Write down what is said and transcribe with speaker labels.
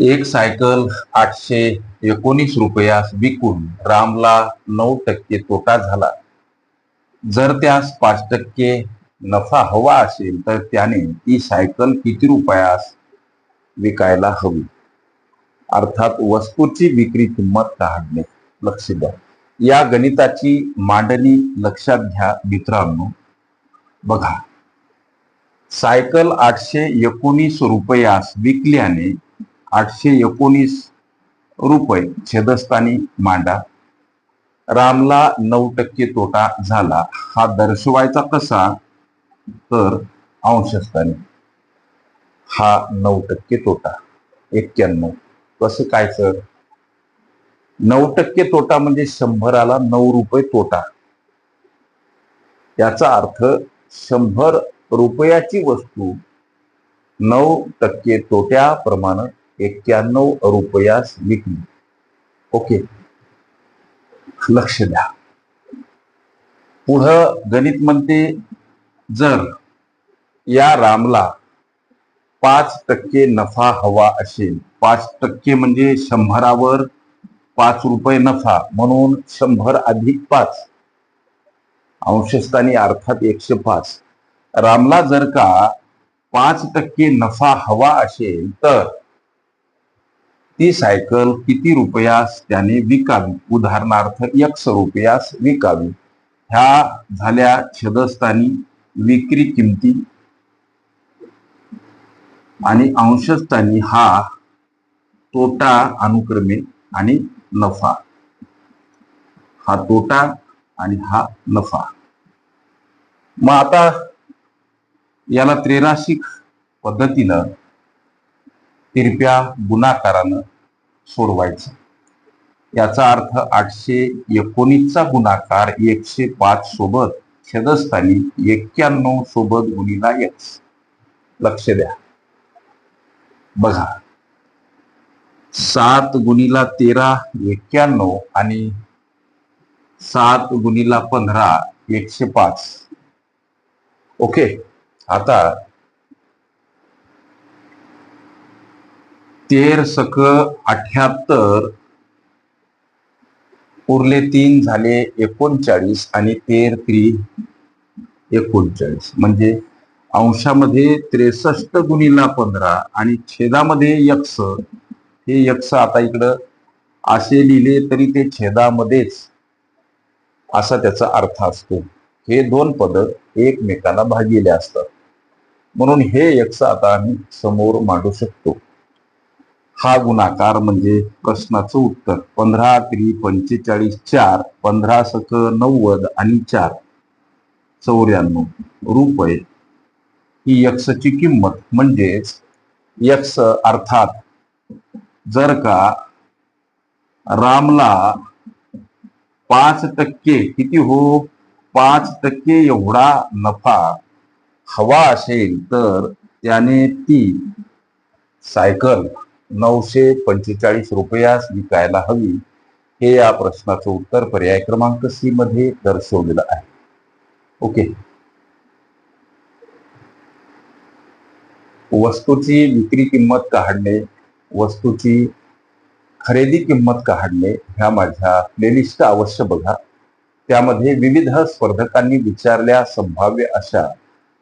Speaker 1: एक सायकल आठशे एकोणीस रुपयास विकून रामला नऊ टक्के तोटा झाला. जर त्यास पाच टक्के नफा हवा असेल तर त्याने ती सायकल किती रुपयास विकायला हवी? अर्थात वस्तूची विक्री किंमत काढणे. लक्ष द्या. या गणिताची मांडणी लक्षात घ्या मित्रांनो. बघा. सायकल आठशे एकोणीस रुपयास विकल्याने आठशे एकोणीस रुपये छेदस्थानी मांडा. रामला नऊ टक्के तोटा झाला. हा दर्शवायचा कसा? तर अंशस्थानी हा नऊ टक्के तोटा. एक्क्याण्णव. कसं काय सर? नऊ टक्के तोटा म्हणजे शंभराला नऊ रुपये तोटा. याचा अर्थ शंभर रुपयाची वस्तू नऊ टक्के तोट्याप्रमाणे एक्क्याण्णव रुपयास विकली. ओके. लक्ष द्या. पुढं गणित म्हणते जर या रामला पाच टक्के नफा हवा असेल पाच टक्के म्हणजे शंभरावर पाच रुपये नफा म्हणून शंभर अधिक पाच. अंशस्थानी अर्थात एकशे पाच. रामला जर का पाच टक्के नफा हवा असेल तर ती सायकल किती रुपयास त्याने विकावी? उदाहरणार्थ एकशे रुपयास विकावी. ह्या झाल्या छेदस्थानी विक्री किमती आणि अंशस्थानी हा तोटा अनुक्रमे आणि नफा. हा तोटा आणि हा नफा. मग आता याला त्रेराशिक पद्धतीनं तिरप्या गुणाकारानं सोडवायचं. याचा अर्थ आठशे एकोणीसचा गुणाकार एकशे पाच सोबत छेदस्थानी एक्क्याण्णव सोबत गुणीला एक्स लक्ष द्या. बघा. सात गुणीला तेरा एक्क्याण्णव आणि सात गुणीला पंधरा एकशे पाच. ओके? आता तेर सक अठ्याहत्तर उरले तीन झाले एकोणचाळीस आणि तेर त्री एकोणचाळीस. म्हणजे अंशामध्ये त्रेसष्ट गुणीला पंधरा आणि छेदामध्ये यक्ष. हे यक्ष आता इकडं असे लिहिले तरी ते छेदामध्येच असा त्याचा अर्थ असतो. हे दोन पद एकमेकाला भागिले असतात. म्हणून हे यक्ष आता आम्ही समोर मांडू शकतो. हा गुणाकार म्हणजे प्रश्नाचं उत्तर. पंधरा त्रि पंचेचाळीस चार पंधरा सक नव्वद आणि चार. चौऱ्याण्णव रुपये. ही यक्षची किंमत म्हणजेच यक्ष अर्थात जर का रामला पाच टक्के किती हो? पाच टक्के एवढा नफा हवा असेल तर त्याने ती सायकल नऊशे पंचेचाळीस रुपयास विकायला हवी. हे या प्रश्नाचं उत्तर पर्याय क्रमांक सी मध्ये दर्शवलेलं आहे. ओके. वस्तूची विक्री किंमत काढणे वस्तूची खरेदी किंमत काढणे ह्या माझ्या प्लेलिस्ट अवश्य बघा. त्यामध्ये विविध स्पर्धकांनी विचारल्या संभाव्य अशा